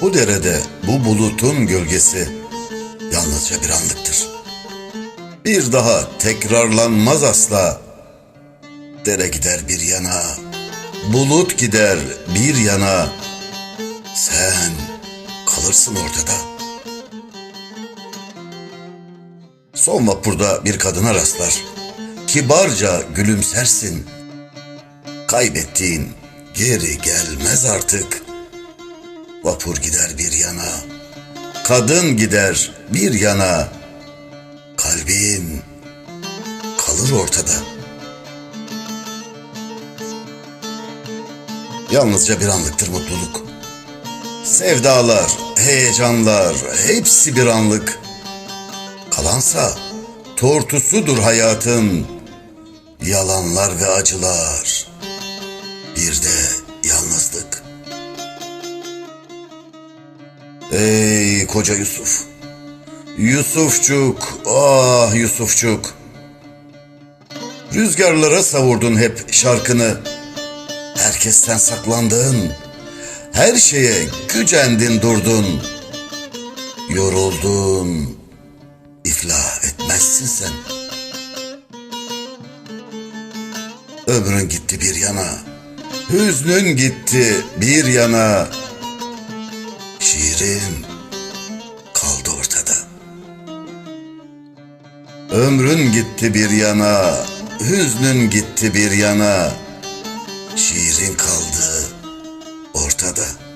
Bu derede bu bulutun gölgesi yalnızca bir anlıktır. Bir daha tekrarlanmaz asla. Dere gider bir yana, bulut gider bir yana. Sen kalırsın ortada. Son vapurda bir kadına rastlar. Kibarca gülümsersin. Kaybettiğin geri gelmez artık. Vapur gider bir yana. Kadın gider bir yana. Kalbin kalır ortada. Yalnızca bir anlıktır mutluluk. Sevdalar, heyecanlar hepsi bir anlık. Kalansa tortusudur hayatın. Yalanlar ve acılar. Bir de Ey koca Yusuf. Yusufçuk, ah Yusufçuk. Rüzgarlara savurdun hep şarkını. Herkesten saklandın. Her şeye gücendin durdun. Yoruldun. İflah etmezsin sen. Ömrün gitti bir yana. Hüznün gitti bir yana. Şiirin kaldı ortada. Ömrün gitti bir yana, hüznün gitti bir yana. Şiirin kaldı ortada.